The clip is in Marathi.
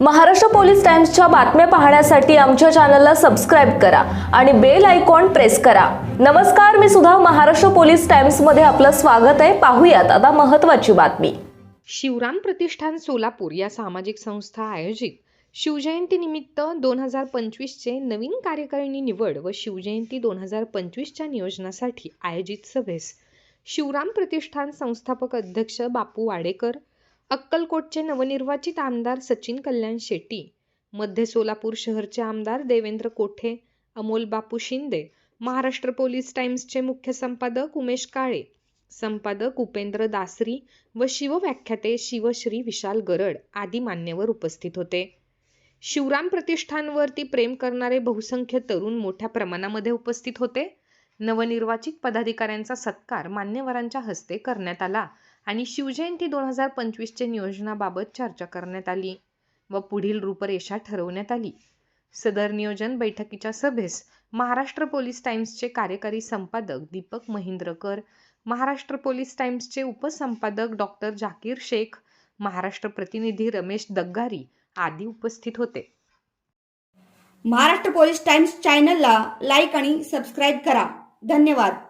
महाराष्ट्र पोलीस टाइम्सच्या बातम्या पाहण्यासाठी आमच्या चॅनलला सबस्क्राईब करा आणि बेल आयकॉन प्रेस करा. नमस्कार मी सुद्धा महाराष्ट्र पोलीस टाइम्समध्ये आपलं स्वागत आहे. पाहूयात आता महत्त्वाची बातमी. शिवराम प्रतिष्ठान सोलापूर या सामाजिक संस्था आयोजित शिवजयंतीनिमित्त दोन हजार पंचवीसचे नवीन कार्यकारिणी निवड व शिवजयंती दोन हजार पंचवीसच्या नियोजनासाठी आयोजित सभेस शिवराम प्रतिष्ठान संस्थापक अध्यक्ष बापू वाडेकर अक्कलकोटचे नवनिर्वाचित आमदार सचिन कल्याण शेट्टी मध्य सोलापूर शहरचे आमदार देवेंद्र कोठे अमोल बापू शिंदे महाराष्ट्र पोलीस टाइम्सचे मुख्य संपादक उमेश काळे संपादक उपेंद्र दासरी व शिवव्याख्याते शिवश्री विशाल गरड आदी मान्यवर उपस्थित होते. शिवराम प्रतिष्ठानवरती प्रेम करणारे बहुसंख्य तरुण मोठ्या प्रमाणामध्ये उपस्थित होते. नवनिर्वाचित पदाधिकाऱ्यांचा सत्कार मान्यवरांच्या हस्ते करण्यात आला. आणि शिवजयंती दोन हजार पंचवीसच्या नियोजनाबाबत चर्चा करण्यात आली व पुढील रूपरेषा ठरवण्यात आली. सदर नियोजन बैठकीच्या सभेस महाराष्ट्र पोलीस टाइम्सचे कार्यकारी संपादक दीपक महिंद्रकर महाराष्ट्र पोलीस टाइम्सचे उपसंपादक डॉक्टर जाकीर शेख महाराष्ट्र प्रतिनिधी रमेश दग्गारी आदी उपस्थित होते. महाराष्ट्र पोलीस टाइम्स चॅनलला लाईक आणि सबस्क्राईब करा. धन्यवाद.